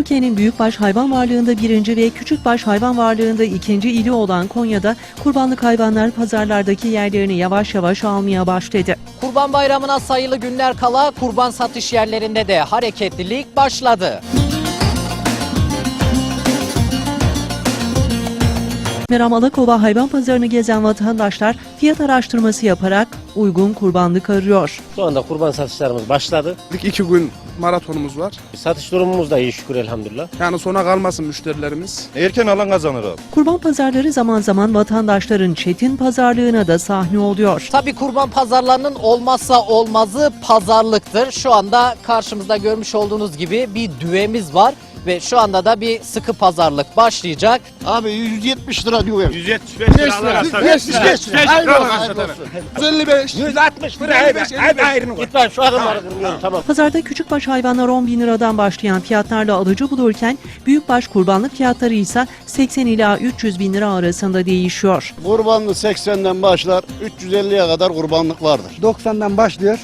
Türkiye'nin büyükbaş hayvan varlığında birinci ve küçükbaş hayvan varlığında ikinci ili olan Konya'da kurbanlık hayvanlar pazarlardaki yerlerini yavaş yavaş almaya başladı. Kurban Bayramı'na sayılı günler kala kurban satış yerlerinde de hareketlilik başladı. Meram Alakova hayvan pazarını gezen vatandaşlar fiyat araştırması yaparak uygun kurbanlık arıyor. Şu anda kurban satışlarımız başladı. İlk iki gün maratonumuz var. Satış durumumuz da iyi şükür elhamdülillah. Yani sona kalmasın müşterilerimiz. Erken alan kazanır abi. Kurban pazarları zaman zaman vatandaşların çetin pazarlığına da sahne oluyor. Tabii kurban pazarlarının olmazsa olmazı pazarlıktır. Şu anda karşımızda görmüş olduğunuz gibi bir düğemiz var ve şu anda da bir sıkı pazarlık başlayacak. Abi 170 lira diyor. 175 lira. 175 lira. Hayırlı olsun. hayırlı olsun. 155. 160 lira. Hadi ayrını koy. Lütfen şu adamları kırmıyorum tamam. Pazarda küçükbaş hayvanlar 10 bin liradan başlayan fiyatlarla alıcı bulurken büyükbaş kurbanlık fiyatları ise 80 ila 300 bin lira arasında değişiyor. Kurbanlı 80'den başlar 350'ye kadar kurbanlık vardır. 90'dan başlıyor.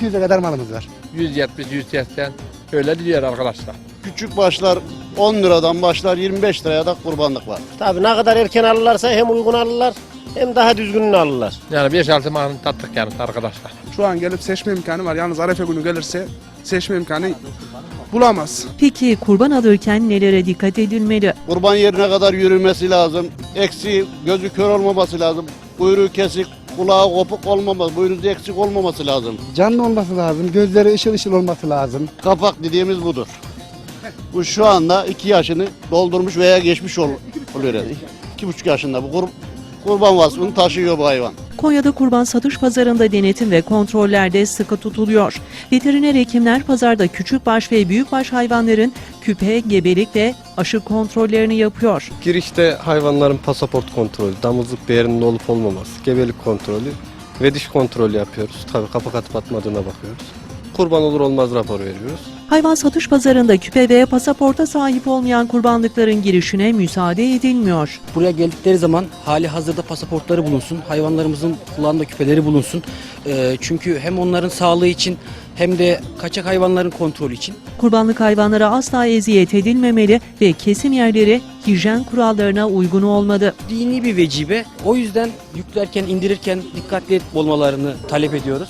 200'e kadar malımız var. 170, 180 öyle diyor arkadaşlar. Küçük başlar 10 liradan başlar 25 liraya da kurbanlık var. Tabii ne kadar erken alırlarsa hem uygun alırlar hem daha düzgününü alırlar. Yani 5-6 malını tattık yani arkadaşlar. Şu an gelip seçme imkanı var. Yalnız Arefe günü gelirse seçme imkanı bulamaz. Peki kurban alırken nelere dikkat edilmeli? Kurban yerine kadar yürümesi lazım. Eksi gözü kör olmaması lazım. Kuyruğu kesik, kulağı kopuk olmaması, boynuzu eksik olmaması lazım. Canlı olması lazım. Gözleri ışıl ışıl olması lazım. Kapak dediğimiz budur. Bu şu anda 2 yaşını doldurmuş veya geçmiş ol, oluyor. Yani. 2,5 yaşında bu kur, kurban vasfını taşıyor bu hayvan. Konya'da kurban satış pazarında denetim ve kontrollerde sıkı tutuluyor. Veteriner hekimler pazarda küçükbaş ve büyükbaş hayvanların küpe, gebelik ve aşı kontrollerini yapıyor. Girişte hayvanların pasaport kontrolü, damızlık değerinin olup olmaması, gebelik kontrolü ve diş kontrolü yapıyoruz. Tabii kapak atıp atmadığına bakıyoruz. Kurban olur olmaz rapor veriyoruz. Hayvan satış pazarında küpe ve pasaporta sahip olmayan kurbanlıkların girişine müsaade edilmiyor. Buraya geldikleri zaman hali hazırda pasaportları bulunsun, hayvanlarımızın kulağında küpeleri bulunsun. Ee, çünkü hem onların sağlığı için hem de kaçak hayvanların kontrolü için Kurbanlık hayvanlara asla eziyet edilmemeli ve kesim yerleri hijyen kurallarına uygun olmalı. dini bir vecibe. O yüzden yüklerken, indirirken dikkatli olmalarını talep ediyoruz.